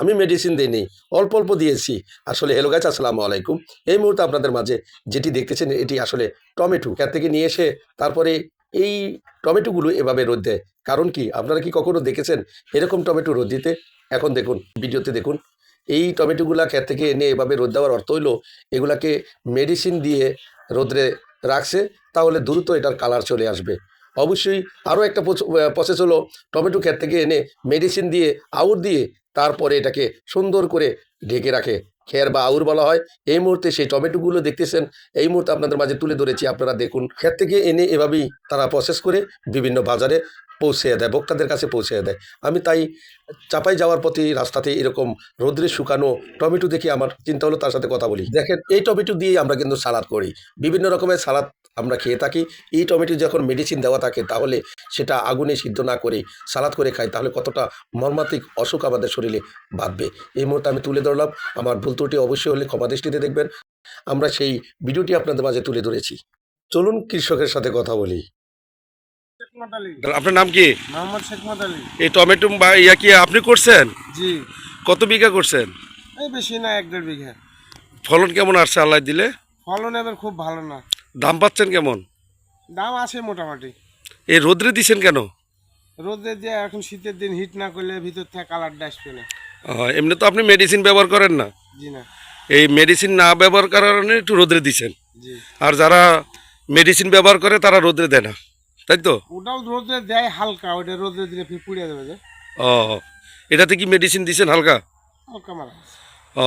আমি মেডিসিন দিইনি, অল্প অল্প দিয়েছি। আসলে হ্যালো গাছ আসসালামু আলাইকুম। এই মুহূর্তে আপনাদের মাঝে যেটি দেখতেছেন, এটি আসলে টমেটো। ক্ষেত থেকে নিয়ে এসে তারপরে এই টমেটোগুলো এভাবে রোদ দেয়। কারণ কি? আপনারা কি কখনো দেখেছেন এরকম টমেটো রোদ দিতে? এখন দেখুন, ভিডিওতে দেখুন। এই টমেটোগুলা ক্ষেত থেকে এনে এভাবে রোদ দেওয়ার অর্থ হইল, এগুলাকে মেডিসিন দিয়ে রোদ্রে রাখছে, তাহলে দ্রুত এটার কালার চলে আসবে। অবশ্যই আরও একটা প্রসেস হলো, টমেটো ক্ষেত থেকে এনে মেডিসিন দিয়ে আউট দিয়ে তারপরে এটাকে সুন্দর করে ঢেকে রাখে। খের বা আউর বলা হয়। এই মুহূর্তে সেই টমেটোগুলো দেখতেছেন, এই মুহূর্তে আপনাদের মাঝে তুলে ধরেছি। আপনারা দেখুন, খের থেকে এনে এভাবেই তারা প্রসেস করে বিভিন্ন বাজারে পৌঁছে দেয়, ভোক্তাদের কাছে পৌঁছে দেয়। আমি তাই চাপাই যাওয়ার প্রতি রাস্তাতে এরকম রোদ্রে শুকানো টমেটো দেখে আমার চিন্তা হলো তার সাথে কথা বলি। দেখেন, এই টমেটো দিয়ে আমরা কিন্তু সালাদ করি। বিভিন্ন রকমের সালাদ আমরা খেয়ে থাকি। এই টমেটো যখন মেডিসিন দেওয়া থাকে, তাহলে সেটা আগুনে সিদ্ধ না করে সালাদ করে খাই, তাহলে কতটা মর্মান্তিক অসুখ আমাদের শরীরে বাঁধবে। এই মুহূর্তে আমি তুলে ধরলাম। আমার ভুল ত্রুটি অবশ্যই হলে ক্ষমা দৃষ্টিতে দেখবেন। আমরা সেই ভিডিওটি আপনাদের মাঝে তুলে ধরেছি। চলুন কৃষকের সাথে কথা বলি। আপনার নাম কি? মোহাম্মদ শেখমত আলী। এই টমেটো বা ইয়া কি আপনি করছেন? জি। কত বিঘা করছেন? এই বেশি না এক দেড় বিঘা। ফলন কেমন আসছে আল্লাহ দিলে? ফলন এবার খুব ভালো না। দাম পাচ্ছেন কেমন? দাম আছে মোটামুটি। এই রোদ্রে দিছেন কেন? রোদে দিয়ে এখন শীতের দিন হিট না করলে ভিতর থেকে কালার না আহ, এমনি তো আপনি মেডিসিন ব্যবহার করেন না। জি না। এই মেডিসিন না ব্যবহার করার কারণে একটু রোদ্রে দিছেন। আর যারা মেডিসিন ব্যবহার করে তারা রোদ্রে দেয় না। তাই তো? ওটাও রোদে দেয় হালকা ওটা রোদে দিলে ফির পুড়িয়ে দেবে যে। ও এটাতে কি মেডিসিন দিছেন হালকা? হালকা মারা ও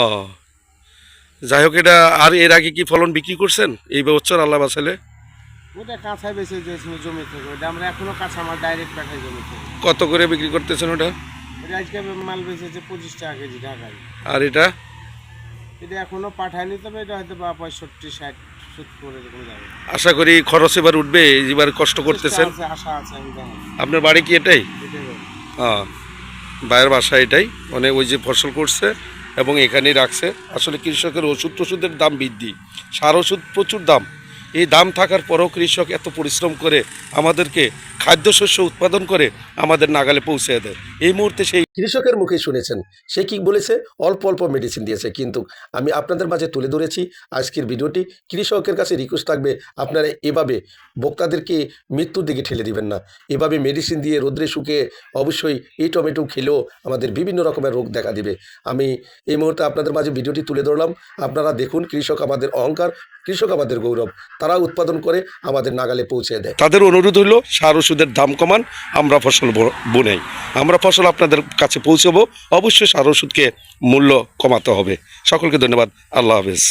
যাই হোক এটা আর এর আগে কি ফলন বিক্রি করছেন এই বছর আল্লাহ বাসালে ওটা কাঁচাই বেঁচে দিয়েছিল জমি থেকে ওটা আমরা এখনও কাঁচা মাল ডাইরেক্ট পাঠাই জমি থেকে। কত করে বিক্রি করতেছেন ওটা? এটা আজকে মাল বেঁচেছে পঁচিশ টাকা কেজি ঢাকায়। আর এটা? এটা এখনও পাঠায়নি তবে এটা হয়তো বা পঁয়ষট্টি ষাট। যাবে আশা করি খরচ এবার উঠবে এবার কষ্ট করতেছেন। আপনার বাড়ি কি এটাই? এটাই হ্যাঁ বাইরের বাসা এটাই। মানে ওই যে ফসল করছে এবং এখানেই রাখছে। আসলে কৃষকের ওষুধ টষুধের দাম বৃদ্ধি সার ওষুধ প্রচুর দাম। এই দাম থাকার পরেও কৃষক এত পরিশ্রম করে আমাদেরকে খাদ্যশস্য উৎপাদন করে আমাদের নাগালে পৌঁছে দেয়। এই মুহূর্তে সেই কৃষকের মুখে শুনেছেন। সে কি বলেছে? অল্প অল্প মেডিসিন দিয়েছে। কিন্তু আমি আপনাদের মাঝে তুলে ধরেছি। আজকের ভিডিওটি কৃষকের কাছে রিকোয়েস্ট থাকবে। আপনারা এভাবে ভোক্তাদেরকে মৃত্যুর দিকে ঠেলে দিবেন না। এভাবে মেডিসিন দিয়ে রোদ্রে শুকিয়ে অবশ্যই এই টমেটো খেলেও আমাদের বিভিন্ন রকমের রোগ দেখা দিবে। আমি এই মুহূর্তে আপনাদের মাঝে ভিডিওটি তুলে ধরলাম। আপনারা দেখুন কৃষক আমাদের অহংকার কৃষক আমাদের গৌরব। তারা উৎপাদন করে আমাদের নাগালে পৌঁছে দেয়। তাদের অনুরোধ হলো সার ওষুধের দাম কমান, আমরা ফসল বুনেই। আমরা ফসল আপনাদের কাছে পৌঁছবো, অবশ্যই সার ওষুধকে মূল্য কমাতে হবে। সকলকে ধন্যবাদ। আল্লাহ হাফেজ।